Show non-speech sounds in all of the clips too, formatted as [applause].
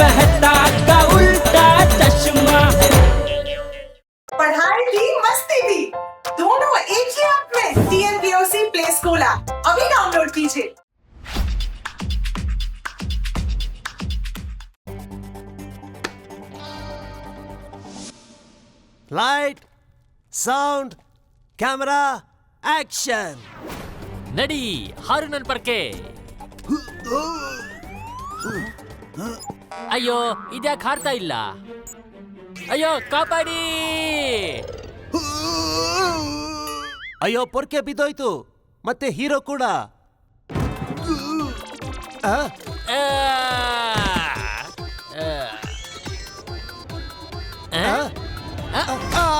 मेहता का उल्टा चश्मा पढ़ाई भी मस्ती भी दोनों एक ही ऐप में टीएनपीओसी प्ले स्कूल ऐप अभी डाउनलोड कीजिए ಲೈಟ್ ಸೌಂಡ್ ಕ್ಯಾಮರಾ ಆಕ್ಷನ್ ನಡಿ ಹಾರು ನನ್ ಪರ್ಕೆ ಅಯ್ಯೋ ಇದ್ಯಾಕೆ ಹಾರ್ತಾ ಇಲ್ಲ? ಅಯ್ಯೋ ಕಾಪಾಡಿ! ಅಯ್ಯೋ ಪೊರ್ಕೆ ಬಿದ್ದೋಯ್ತು. ಮತ್ತೆ ಹೀರೋ ಕೂಡ. ಆ, ಆ, ಆ. ಆ? ಆ,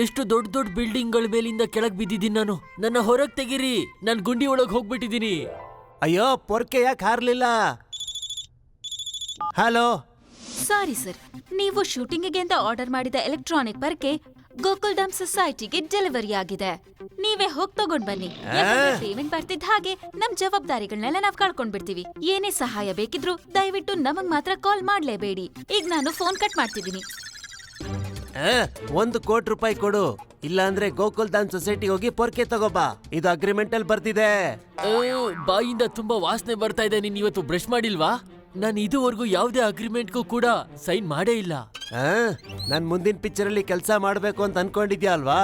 ಎಷ್ಟು ದೊಡ್ಡ ದೊಡ್ಡ ಬಿಲ್ಡಿಂಗ್ಗಳ ಮೇಲಿಂದ ಕೆಳಗ್ ಬಿದ್ದಿದ್ದೀನಿ ನಾನು. ನನ್ನ ಹೊರಗ್ ತೆಗೀರಿ. ನನ್ ಗುಂಡಿ ಒಳಗ್ ಹೋಗ್ಬಿಟ್ಟಿದ್ದೀನಿ. ಅಯ್ಯೋ ಪೊರ್ಕೆ ಯಾಕೆ ಹಾರ್ಲಿಲ್ಲ? ಹಲೋ? Sorry sir. ನೀವು ಶೂಟಿಂಗಿಗೆ ಅಂತ ಆರ್ಡರ್ ಮಾಡಿದ ಎಲೆಕ್ಟ್ರಾನಿಕ್ ಪರ್ಕೆ ಗೋಕುಲ್ ಗೋಕುಲ್ಧಾಮ್ ಸೊಸೈಟಿಗೆ ಡೆಲಿವರಿ ಆಗಿದೆ. ನೀವೇ ಹೋಗಿ ತಗೊಂಡ್ ಬನ್ನಿ. ಪೇಮೆಂಟ್ ಬರ್ತಿದ್ದ ಹಾಗೆ ನಮ್ ಜವಾಬ್ದಾರಿಗಳನ್ನೆಲ್ಲ ನಾವ್ ಕಳ್ಕೊಂಡ್ ಬಿಡ್ತೀವಿ ಏನೇ ಸಹಾಯ ಬೇಕಿದ್ರು ದಯವಿಟ್ಟು ನಮಗ್ ಮಾತ್ರ ಕಾಲ್ ಮಾಡ್ಲೇಬೇಡಿ. ಈಗ ನಾನು ಫೋನ್ ಕಟ್ ಮಾಡ್ತಿದ್ದೀನಿ. ಒಂದು ಕೋಟಿ ರೂಪಾಯಿ ಕೊಡು. ಇಲ್ಲಾಂದ್ರೆ ಗೋಕುಲ್ ದಾನ್ ಸೊಸೈಟಿ ಹೋಗಿ ಪೊರ್ಕೆ ತಗೋಬಾ. ಇದು ಅಗ್ರಿಮೆಂಟ್ ಅಲ್ಲಿ ಬರ್ತಿದೆ ಬಾಯಿಂದ ತುಂಬಾ ವಾಸನೆ ಬರ್ತಾ ಇದೆ. ನೀನ್ ಇವತ್ತು ಬ್ರಷ್ ಮಾಡಿಲ್ವಾ? ನಾನು ಇದುವರೆಗೂ ಯಾವುದೇ ಅಗ್ರಿಮೆಂಟ್ಗೂ ಕೂಡ ಸೈನ್ ಮಾಡೇ ಇಲ್ಲ. ನಾನ್ ಮುಂದಿನ ಪಿಕ್ಚರ್ ಅಲ್ಲಿ ಕೆಲಸ ಮಾಡ್ಬೇಕು ಅಂತ ಅನ್ಕೊಂಡಿದ್ಯಾ ಅಲ್ವಾ?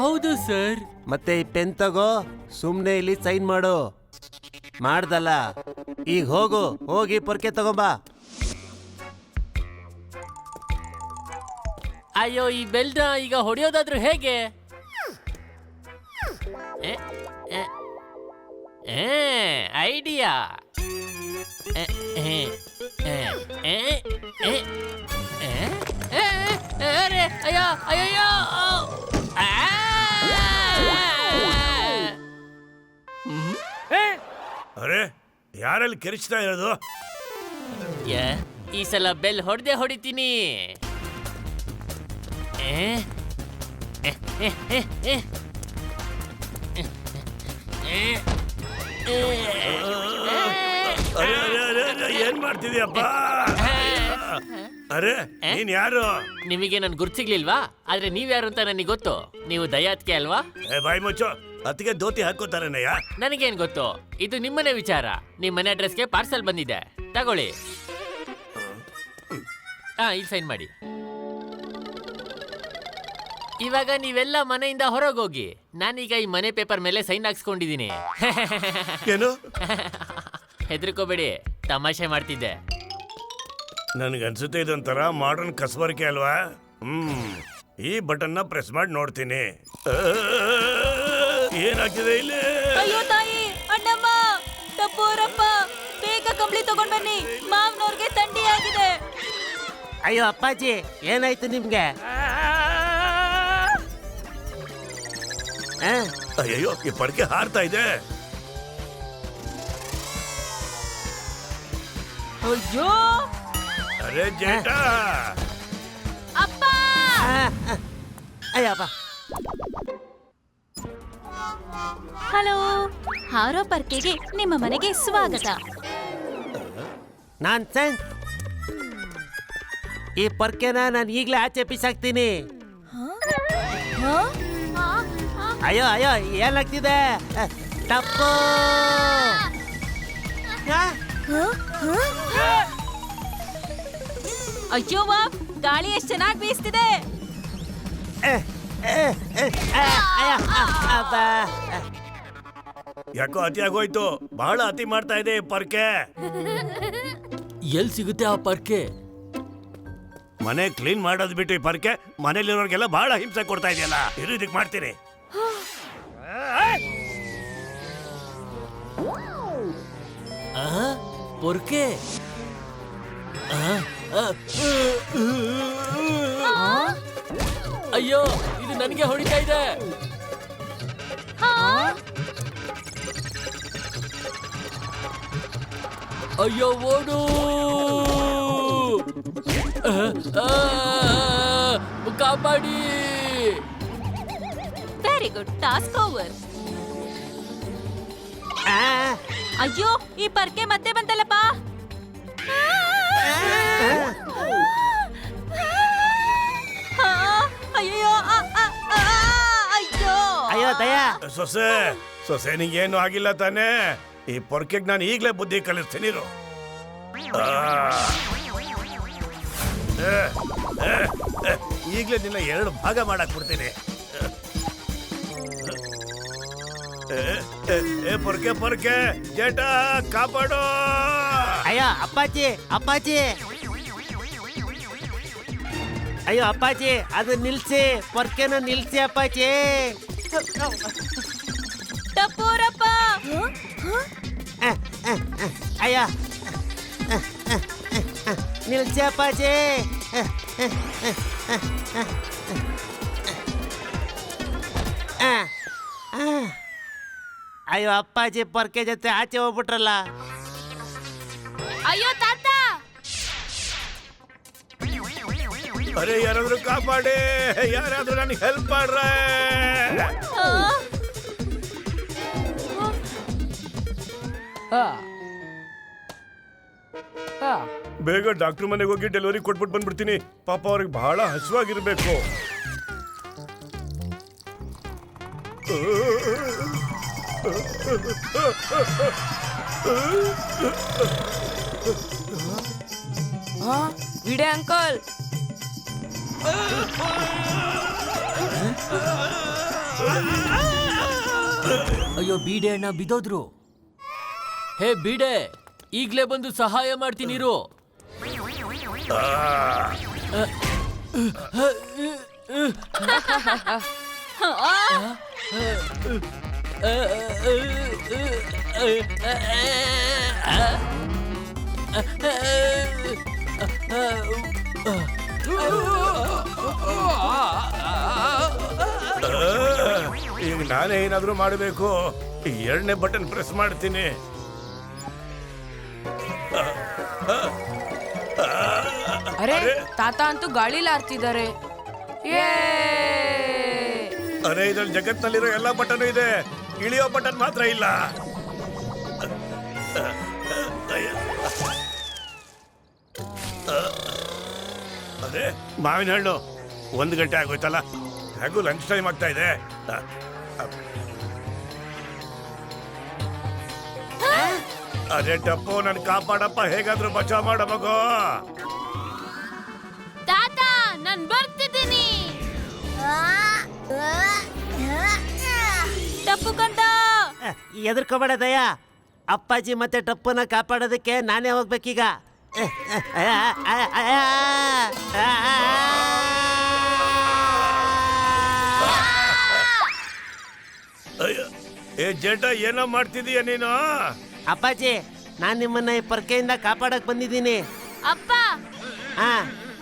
ಹೌದು ಸರ್. ಮತ್ತೆ ಈ ಪೆನ್ ತಗೋ ಸುಮ್ನೆ ಇಲ್ಲಿ ಸೈನ್ ಮಾಡು. ಮಾಡ್ದಲ್ಲ. ಈಗ ಹೋಗು ಹೋಗಿ ಪೊರ್ಕೆ ತಗೊಂಬಾ. ಅಯ್ಯೋ ಈ ಬೆಲ್ನ ಈಗ ಹೊಡೆಯೋದಾದ್ರೂ ಹೇಗೆ? ಐಡಿಯಾ. ಅರೆ ಅಯ್ಯೋ ಅಯ್ಯೋ ಅರೆ ಯಾರಲ್ಲಿ ಕೆರಿಸ್ತಾ ಇರೋದು? ಈ ಸಲ ಬೆಲ್ ಹೊಡೆದೇ ಹೊಡಿತೀನಿ. ಅರೆ ಅರೆ ಅರೆ ಅರೆ, ಏನ್ ಮಾಡ್ತಿದ್ಯಪ್ಪ? ಅರೆ ನೀನ್ ಯಾರು? ನಿಮಗೆ ನನ್ ಗುರ್ತಿಗ್ಲಿಲ್ವಾ ಆದ್ರೆ ನೀವ್ಯಾರು ಅಂತ ನನಗೆ ಗೊತ್ತು. ನೀವು ದಯಾತ್ಕೆ ಅಲ್ವಾ? ಏ ಬಾಯ್ ಮುಚ್ಚು. ಅತ್ತಿಗೆ ಧೋತಿ ಹಾಕೋತಾರನಯ್ಯ ನನಗೇನ್ ಗೊತ್ತು? ಇದು ನಿಮ್ಮನೆ ವಿಚಾರ. ನಿಮ್ ಮನೆ ಅಡ್ರೆಸ್ಗೆ ಪಾರ್ಸಲ್ ಬಂದಿದೆ. ತಗೊಳ್ಳಿ. ಹಾ ಇಲ್ಲಿ ಸೈನ್ ಮಾಡಿ. ಇವಾಗ ನೀವೆಲ್ಲ ಮನೆಯಿಂದ ಹೊರಗೋಗಿ ನಾನೀಗ ಈ ಮನೆ ಪೇಪರ್ ಮೇಲೆ ಸೈನ್ ಹಾಕ್ಸ್ಕೊಂಡಿದ್ದೀನಿ. [laughs] ಏನು? ಹೆದರ್ಕೋಬೇಡಿ ತಮಾಷೆ ಮಾಡ್ತಿದ್ದೆ. ನನಗನ್ಸುತ್ತೆ ಇದೊಂಥರ ಮಾಡರ್ನ್ ಕಸಬರಿಕೆ ಅಲ್ವಾ? ಹ್ಮ್ ಈ ಬಟನ್ನ ಪ್ರೆಸ್ ಮಾಡಿ ನೋಡ್ತೀನಿ. [laughs] ಆ, ಏನಾಗ್ತಿದೆ ಇಲ್ಲಿ? ಅಯ್ಯೋ ತಾಯಿ ಅಣ್ಣಮ್ಮ ತಪ್ಪೋರಪ್ಪ ಬೇಗ ಕಂಬಳಿ ತಗೊಂಡ್ ಬನ್ನಿ ಮಾವನವ್ರಿಗೆ ಥಂಡಿ ಆಗಿದೆ ಅಯ್ಯೋ ಅಪ್ಪಾಜಿ ಏನಾಯ್ತು ನಿಮ್ಗೆ? ಅಯ್ಯೋ ಈ ಪಡ್ಕೆ ಹಾರ್ತಾ ಇದೆ ಅಯ್ಯೋ ಅರೆ ಜೇಟ ಅಪ್ಪ ಆ, ಆ. ಅಯ್ಯಪ್ಪ ಹಲೋ ಹಾರೋ ಪರ್ಕೆಗೆ ನಿಮ್ಮ ಮನೆಗೆ ಸ್ವಾಗತ ನಾನ್ ಸೆನ್ಸ್ ಈ ಪೊರ್ಕೆನ ನಾನು ಈಗಲೇ ಆಚೆ ಬಿಸಾಕ್ತೀನಿ ಅಯ್ಯೋ ಅಯ್ಯೋ ಏನಾಗ್ತಿದೆ? ತಪ್ಪು. ಆ? ಅಯ್ಯೋ ಬಾಬ್ ಗಾಳಿ ಎಷ್ಟು ಚೆನ್ನಾಗಿ ಬೀಸ್ತಿದೆ. ಯಾಕೋ ಅತಿ ಆಗೋಯ್ತು? ಬಹಳ ಅತಿ ಮಾಡ್ತಾ ಇದೆ ಈ ಪರ್ಕೆ. ಎಲ್ ಸಿಗುತ್ತೆ ಆ ಪರ್ಕೆ? ಮನೆ ಕ್ಲೀನ್ ಮಾಡೋದ್ ಬಿಟ್ಟು ಈ ಪರ್ಕೆ ಮನೇಲಿರೋರ್ಗೆಲ್ಲ ಬಹಳ ಹಿಂಸೆ ಕೊಡ್ತಾ ಇದೆಯಲ್ಲ? ಇರು ಇದಕ್ ಮಾಡ್ತೀನಿ ¿Por qué? ಅಯ್ಯೋ ಇದು ನನಗೆ ಹೊಡಿತಾ ಇದೆ ಅಯ್ಯೋ ಓಡು ಕಾಪಾಡಿ ವೆರಿ ಗುಡ್ ಟಾಸ್ಕ್ ಓವರ್. ಅಯ್ಯೋ ಈ ಪರ್ಕೆ ಮತ್ತೆ ಬಂತಲ್ಲಪ್ಪ. ಅಯ್ಯೋ ಆ, ಆ, ಆ, ಅಯ್ಯೋ. ಅಯ್ಯೋ ದಯಾ. ಸೊಸೆ ಸೊಸೆ ನಿಂಗೇನು ಆಗಿಲ್ಲ ತಾನೇ? ಈ ಪೊರ್ಕೆಗ್ ನಾನು ಈಗಲೇ ಬುದ್ಧಿ ಕಲಿಸ್ತೀನಿ ಇರು. ಆ. ಏ, ಏ, ಏ, ಈಗ್ಲೇ ನಿನ್ನ ಎರಡು ಭಾಗ ಮಾಡಕ್ ಬಿಡ್ತೀನಿ. ಏ, ಏ, ಏ ಪೊರ್ಕೆ ಪೊರ್ಕೆ ಜೇಟ ಕಾಪಾಡು ಅಯ್ಯೋ ಅಪ್ಪಾಜಿ ಅಪ್ಪಾಜಿ ಅಯ್ಯೋ ಅಪ್ಪಾಜಿ ಅದು ನಿಲ್ಸಿ ಪೊರ್ಕೆನ ನಿಲ್ಸಿ ಅಪ್ಪಾಜಿ ಟಪೋರಪ್ಪ ಆ, ಆ, ಆ, ಅಯ್ಯೋ ಆ, ಆ, ಆ, ಆ, ನಿಲ್ಸಿ ಅಪ್ಪಾಜಿ ಆ, ಆ, ಆ, ಆ, ಆ, ಆ. ಅಯ್ಯೋ ಅಪ್ಪಾಜಿ ಪರ್ಕೆ ಜೊತೆ ಆಚೆ ಹೋಗ್ಬಿಟ್ರಲ್ಲ. ಅಯ್ಯೋ ತಾತ! ಅರೆ ಯಾರಾದ್ರೂ ಕಾಪಾಡಿ ಯಾರಾದ್ರೂ ನನಗೆ ಹೆಲ್ಪ್ ಮಾಡ್ರೆ. ಬೇಗ ಡಾಕ್ಟರ್ ಮನೆಗೆ ಹೋಗಿ ಡೆಲಿವರಿ ಕೊಟ್ಬಿಟ್ಟು ಬಂದ್ಬಿಡ್ತೀನಿ. ಪಾಪ ಅವ್ರಿಗೆ ಬಹಳ ಹಸುವಾಗಿರ್ಬೇಕು. ವಿಡೆ ಅಂಕಲ್ ಅಯ್ಯೋ ಬೀಡೆ ಅಣ್ಣ ಬಿದ್ದೋದ್ರು ಹೇ ಬೀಡೆ ಈಗ್ಲೇ ಬಂದು ಸಹಾಯ ಮಾಡ್ತೀನಿರು ಈಗ ನಾನೇ ಏನಾದರೂ ಮಾಡಬೇಕು ಎರಡನೇ ಬಟನ್ ಪ್ರೆಸ್ ಮಾಡ್ತೀನಿ ಅರೆ ತಾತ ಅಂತೂ ಗಾಳಿಲಿ ಆರ್ತಿದ್ದಾರೆ ಅರೆ ಇದ್ರಲ್ಲಿ ಜಗತ್ತಲ್ಲಿರೋ ಎಲ್ಲಾ ಬಟನ್ ಇದೆ ಇಳಿಯೋ ಬಟನ್ ಮಾತ್ರ ಇಲ್ಲ. ಅದೇ ಮಾವಿನ ಹಣ್ಣು. ಒಂದು ಗಂಟೆ ಆಗೋಯ್ತಲ್ಲ? ಹಾಗೂ ಲಂಚ್ ಟೈಮ್ ಆಗ್ತಾ ಇದೆ. ಅದೇ ಟಪ್ಪು ನನ್ ಕಾಪಾಡಪ್ಪ ಹೇಗಾದ್ರೂ ಬಚಾವ್ ಮಾಡ ಮಗು. ತಾತ ನಾನ್ ಬರ್ತಿದ್ದೀನಿ. ಟಪ್ಪು ಕಂದ ಎದುರ್ಕೋಬೇಡ ದಯ ಅಪ್ಪಾಜಿ ಮತ್ತೆ ಟಪ್ಪನ ಕಾಪಾಡೋದಕ್ಕೆ ನಾನೇ ಹೋಗ್ಬೇಕೀಗ ಅಯ್ಯೋ, ಏ ಜೇಟ ಏನೋ ಮಾಡ್ತಿದೀಯ ನೀನು ಅಪ್ಪಾಜಿ ನಾನ್ ನಿಮ್ಮನ್ನ ಈ ಪರ್ಕೆಯಿಂದ ಕಾಪಾಡಕ್ ಬಂದಿದ್ದೀನಿ ಅಪ್ಪ ಹಾ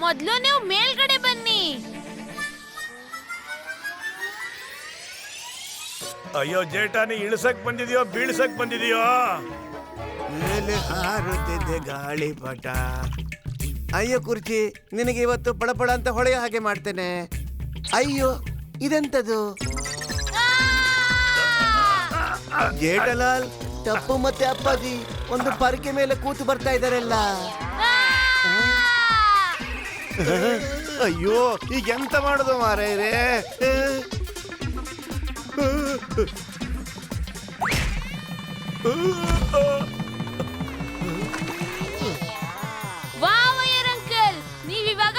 ಮೊದ್ಲು ನೀವು ಮೇಲ್ಗಡೆ ಬನ್ನಿ ಅಯ್ಯೋ ಜೇಟಾನಿ ಇಳಿಸಕ್ ಬಂದಿದ್ಯೋ ಬೀಳ್ಸಕ್ ಬಂದಿದ್ಯೋ? ಮೇಲೆ ಹಾರುತ್ತಿದ್ದೆ ಗಾಳಿಪಟ ಅಯ್ಯೋ ಕುರ್ಚಿ ನಿನಗೆ ಇವತ್ತು ಪಳಪಳ ಅಂತ ಹೊಳೆಯ ಹಾಗೆ ಮಾಡ್ತೇನೆ. ಅಯ್ಯೋ ಇದೆಂತದು? ಜೇಠಲಾಲ್ ತಪ್ಪು ಮತ್ತೆ ಅಪ್ಪಾಜಿ ಒಂದು ಪರಕೆ ಮೇಲೆ ಕೂತು ಬರ್ತಾ ಇದಾರೆಲ್ಲ ಅಯ್ಯೋ ಈಗ ಎಂತ ಮಾಡುದು ಮಾರೇರೆ ನೀವಿವಾಗ!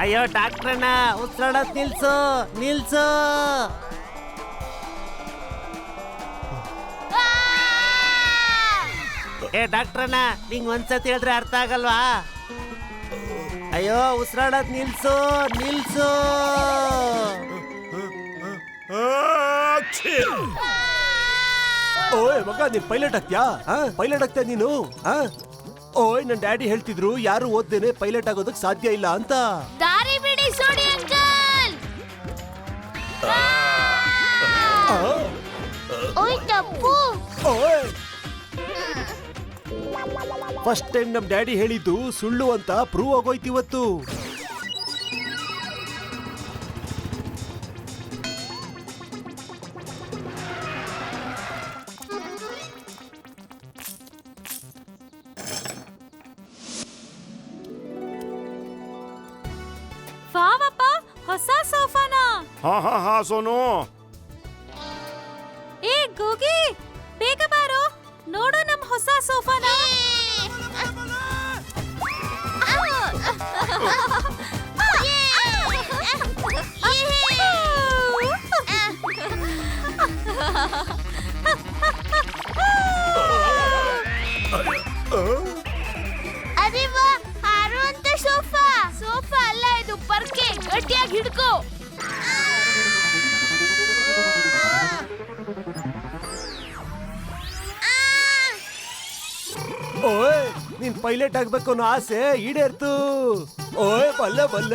ಅಯ್ಯೋ ಡಾಕ್ಟ್ರಣ್ಣ ಉಸಿರಾಡೋದ್ ನಿಲ್ಸು ನಿಲ್ಸು ಏ ಡಾಕ್ಟ್ರಣ್ಣ ನಿಂಗೆ ಒಂದ್ಸತಿ ಹೇಳಿದ್ರೆ ಅರ್ಥ ಆಗಲ್ವಾ? ಅಯ್ಯೋ ಉಸಿರಾಡೋದು ನಿಲ್ಸು ನಿಲ್ಸು! ಓಯ್ ಮಗ ನೀನ್ ಪೈಲಟ್ ಆಗ್ತ್ಯಾ? ಪೈಲಟ್ ಆಗ್ತೀಯ ನೀನು? ಆ? ಓಯ್ ನನ್ ಡ್ಯಾಡಿ ಹೇಳ್ತಿದ್ರು ಯಾರು ಓದ್ದೇನೆ ಪೈಲಟ್ ಆಗೋದಕ್ ಸಾಧ್ಯ ಇಲ್ಲ ಅಂತ. ದಾರಿ ಬಿಡಿ ಸೋಡಿ ಅಂಕಲ್. ಫಸ್ಟ್ ಟೈಮ್ ನಮ್ ಡ್ಯಾಡಿ ಹೇಳಿದ್ದು ಸುಳ್ಳು ಅಂತ ಪ್ರೂವ್ ಆಗೋಯ್ತು ಇವತ್ತು. ವಾವಪ್ಪ ಹೊಸ ಸೋಫಾನಾ? ಹಾ ಹಾ ಹಾ ಸೋನು. ಏ ಗೋಗಿ ಬೇಗ ಬಾರೋ. ನೋಡು ನಮ್ ಹೊಸ ಸೋಫಾನ. ನೀನ್ ಪೈಲಟ್ ಆಗ್ಬೇಕು ಅನ್ನೋ ಆಸೆ ಈಡೇರ್ತು. ಓಯ್, ಬಲ್ಲ ಬಲ್ಲ.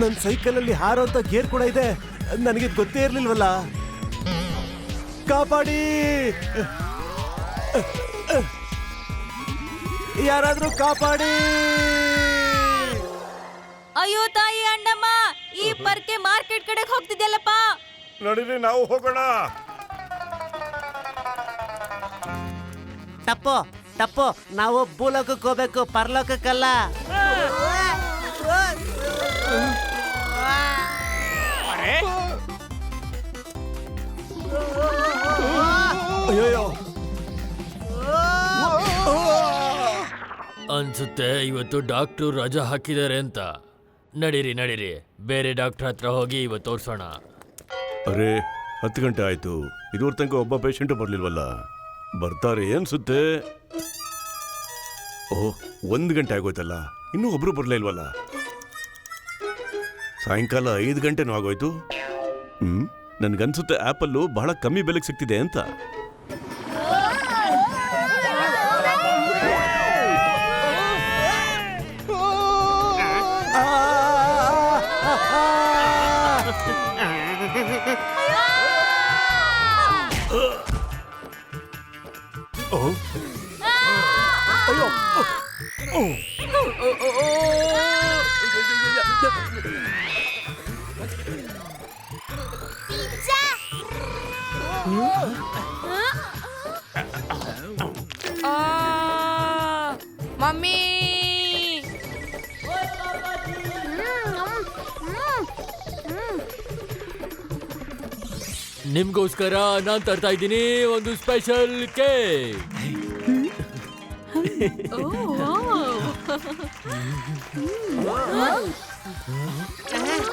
ನನ್ ಸೈಕಲ್ ಅಲ್ಲಿ ಹಾರೋಂತ ಗೇರ್ ಕೂಡ ಇದೆ. ನನಗೆ ಗೊತ್ತೇ ಇರ್ಲಿಲ್ವಲ್ಲ? ಕಾಪಾಡಿ! ಯಾರಾದ್ರೂ ಕಾಪಾಡಿ. ಅಯ್ಯೋ ತಾಯಿ ಅಣ್ಣಮ್ಮ ಈ ಪರ್ಕೆ ಮಾರ್ಕೆಟ್ ಕಡೆಗೆ ಹೋಗ್ತಿದ್ಯಲ್ಲಪ್ಪ. ನಡೀರಿ ನಾವು ಹೋಗೋಣ. ತಪ್ಪು ತಪ್ಪು. ನಾವು ಭೂಲೋಕಕ್ಕೆ ಹೋಗ್ಬೇಕು ಪರಲೋಕಕ್ಕಲ್ಲ. ಅಯ್ಯೋ ಅನ್ಸುತ್ತೆ ಇವತ್ತು ಡಾಕ್ಟ್ರು ರಜಾ ಹಾಕಿದ್ದಾರೆ ಅಂತ. ನಡೀರಿ ನಡೀರಿ. ಬೇರೆ ಡಾಕ್ಟರ್ ಹತ್ರ ಹೋಗಿ ಇವತ್ತು ತೋರ್ಸೋಣ. ಅರೆ, ಹತ್ತು ಗಂಟೆ ಆಯ್ತು. ಇದುವರೆ ತನಕ ಒಬ್ಬ ಪೇಷಂಟ್ ಬರ್ಲಿಲ್ವಲ್ಲ? ಬರ್ತಾರೆ ಅನ್ಸುತ್ತೆ. ಓಹ್ ಒಂದು ಗಂಟೆ ಆಗೋಯ್ತಲ್ಲ? ಇನ್ನೂ ಒಬ್ರು ಬರ್ಲೇ ಇಲ್ವಲ್ಲ? ಸಾಯಂಕಾಲ ಐದು ಗಂಟೆನೂ ಆಗೋಯ್ತು. ಹ್ಮ್, ನನ್ಗನ್ಸುತ್ತೆ ಆ್ಯಪಲ್ಲು ಬಹಳ ಕಮ್ಮಿ ಬೆಲೆಗೆ ಸಿಗ್ತಿದೆ ಅಂತ. ನಿಮ್ಗೋಸ್ಕರ ನಾನ್ ತರ್ತಾ ಇದ್ದೀನಿ ಒಂದು ಸ್ಪೆಷಲ್ ಕೇಕ್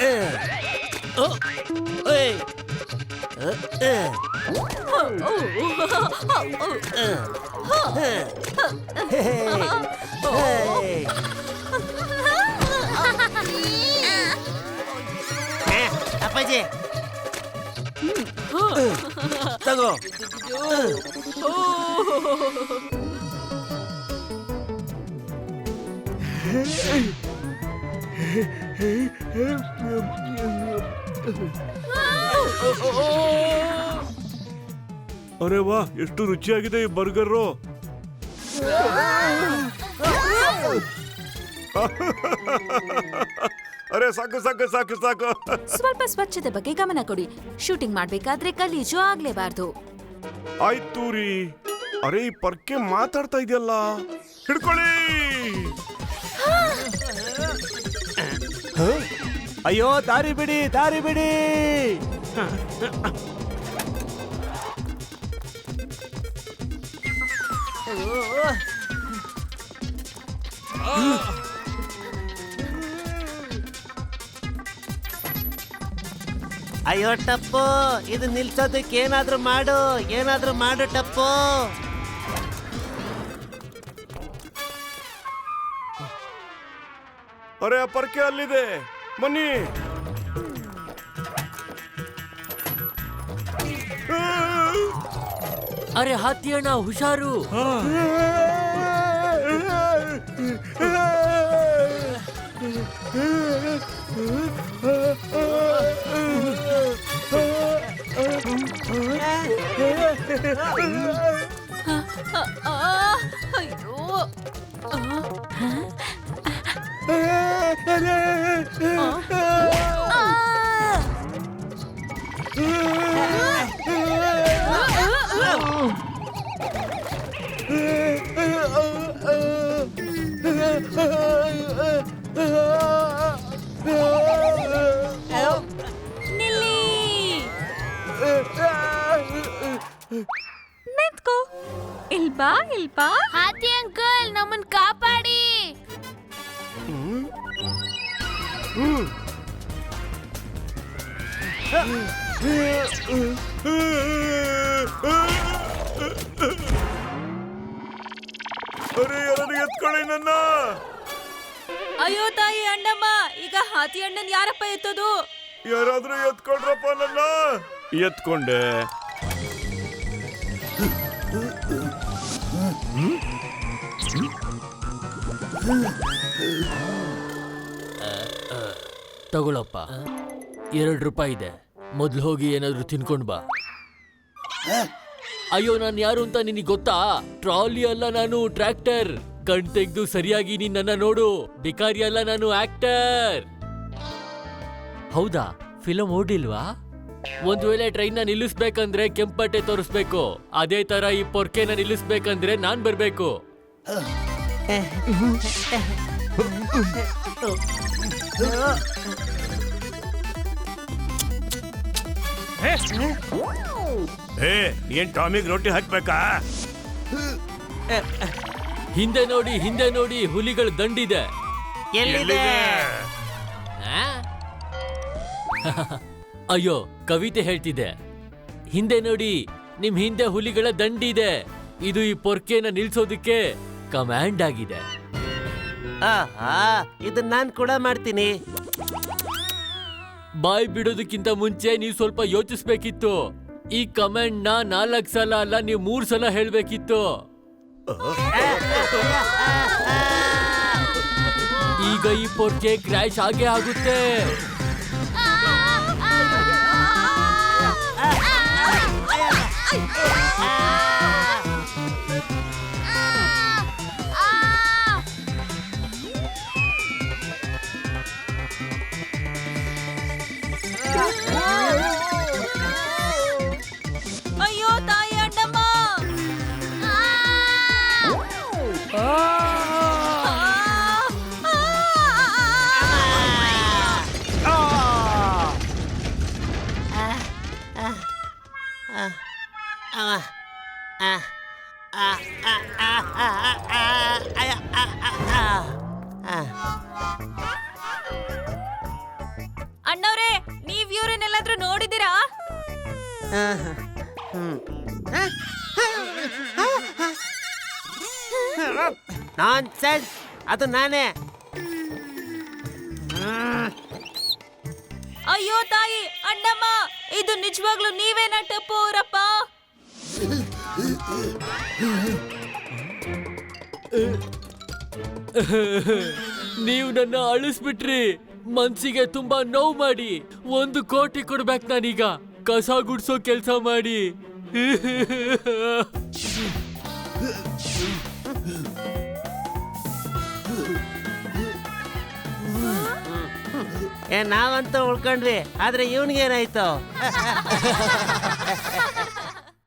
예. 어? 에이. 어? 에. 어? 에. 헤헤. 헤이. 에, 아빠지. 으, 따가워. 으, 오. ಅರೆ ವಾ ಎಷ್ಟು ರುಚಿಯಾಗಿದೆ ಈ ಬರ್ಗರು. ಅರೆ ಸಾಕು ಸಾಕು ಸಾಕು ಸಾಕು. ಸ್ವಲ್ಪ ಸ್ವಚ್ಛತೆ ಬಗ್ಗೆ ಗಮನ ಕೊಡಿ. ಶೂಟಿಂಗ್ ಮಾಡ್ಬೇಕಾದ್ರೆ ಗಲೀಜು ಆಗ್ಲೇಬಾರ್ದು. ಆಯ್ತು ರೀ ಅರೆ ಈ ಪರ್ಕೆ ಮಾತಾಡ್ತಾ ಇದೆಯಲ್ಲ? ಹಿಡ್ಕೊಳ್ಳಿ! ಅಯ್ಯೋ, ದಾರಿ ಬಿಡಿ ದಾರಿ ಬಿಡಿ. ಅಯ್ಯೋ, ಟಪ್ಪು, ಇದು ನಿಲ್ಸೋದಕ್ಕೆ ಏನಾದ್ರೂ ಮಾಡು ಏನಾದ್ರೂ ಮಾಡು, ಟಪ್ಪು. ಅರೆ ಪರ್ಕೆ ಅಲ್ಲಿದೆ. ಬನ್ನಿ ಅರೆ ಹಾತಿ ಅಣ್ಣ ಹುಷಾರು ಬಾ ಇಲ್ ಹಾತಿ ಅಂಕಲ್ ನಮ್ಮನ್ ಕಾಪಾಡಿ. ಅರೆ ಯಾರು ಎತ್ಕೊಳ್ಳಿ ನನ್ನ. ಅಯ್ಯೋ ತಾಯಿ ಅಣ್ಣಮ್ಮ ಈಗ ಹಾತಿ ಅಣ್ಣನ್ ಯಾರಪ್ಪ ಎತ್ತೋದು? ಯಾರಾದ್ರೂ ಎತ್ಕೊಂಡ್ರಪ್ಪ ನನ್ನ. ಎತ್ಕೊಂಡೆ. ತಗೊಳಪ್ಪ. ಎರಡು ರೂಪಾಯಿ ಇದೆ. ಮೊದ್ಲು ಹೋಗಿ ಏನಾದ್ರೂ ತಿನ್ಕೊಂಡ್ ಬಾ. ಅಯ್ಯೋ, ನಾನು ಯಾರು ಅಂತ ನಿನಗೆ ಗೊತ್ತಾ? ಟ್ರಾಲಿ ಅಲ್ಲ ನಾನು, ಟ್ರ್ಯಾಕ್ಟರ್. ಕಣ್ ತೆಗ್ದು ಸರಿಯಾಗಿ ನಿನ್ನ ನೋಡು. ಬಿಕಾರಿ ಅಲ್ಲ ನಾನು, ಆಕ್ಟರ್. ಹೌದಾ? ಫಿಲಂ ಓಡಿಲ್ವಾ? ಒಂದ್ ವೇಳೆ ಟ್ರೈನ್ ನಿಲ್ಲಿಸ್ಬೇಕಂದ್ರೆ ಕೆಂಪಟ್ಟೆ ತೋರಿಸ್ಬೇಕು. ಅದೇ ತರ ಈ ಪೊರ್ಕೆನ ನಿಲ್ಲಿಸ್ಬೇಕಂದ್ರೆ ನಾನ್ ಬರ್ಬೇಕು. ಏ ಏನ್ ಟಾಮಿಗ್ ರೊಟ್ಟಿ ಹಾಕ್ಬೇಕಾ ಹಿಂದೆ ನೋಡಿ ಹಿಂದೆ ನೋಡಿ ಹುಲಿಗಳ ದಂಡಿದೆ. ಎಲ್ಲಿದೆ? ಆ? ಅಯ್ಯೋ ಕವಿತೆ ಹೇಳ್ತಿದೆ ಹಿಂದೆ ನೋಡಿ ನಿಮ್ ಹಿಂದೆ ಹುಲಿಗಳ ದಂಡಿದೆ. ಇದು ಈ ಪೊರ್ಕೆನ ನಿಲ್ಸೋದಕ್ಕೆ ಕಮಾಂಡ್ ಆಗಿದೆ ಆಹಾ ಇದನ್ನ ನಾನು ಕೂಡ ಮಾಡ್ತೀನಿ ಬಾಯ್ ಬಿಡೋದಕ್ಕಿಂತ ಮುಂಚೆ ನೀವು ಸ್ವಲ್ಪ ಯೋಚಿಸ್ಬೇಕಿತ್ತು ಈ ಕಮೆಂಟ್ನ ನಾಲ್ಕು ಸಲ ಅಲ್ಲ ನೀವು ಮೂರ್ ಸಲ ಹೇಳ್ಬೇಕಿತ್ತು ಈಗ ಈ ಪೊರ್ಕೆ ಕ್ರ್ಯಾಶ್ ಆಗೇ ಆಗುತ್ತೆ ಅಯ್ಯೋ ಸೆನ್ಸ್ ಅದು ನಾನೇ. ಅಯ್ಯೋ ತಾಯಿ ಅಣ್ಣಮ್ಮ ಇದು ನಿಜವಾಗ್ಲೂ ನೀವೇನಾ ಟಪ್ಪು ಅವರಪ್ಪ? ನೀವು ನನ್ನ ಅಳಿಸ್ಬಿಟ್ರಿ. ಮನ್ಸಿಗೆ ತುಂಬಾ ನೋವು ಮಾಡಿ. ಒಂದು ಕೋಟಿ ಕೊಡ್ಬೇಕು ನಾನೀಗ. ಕಸ ಗುಡ್ಸೋ ಕೆಲಸ ಮಾಡಿ. [laughs] ಏ ನಾವಂತೂ ಉಳ್ಕೊಂಡ್ವಿ ಆದ್ರೆ ಇವನ್ಗೇನಾಯ್ತು? [laughs]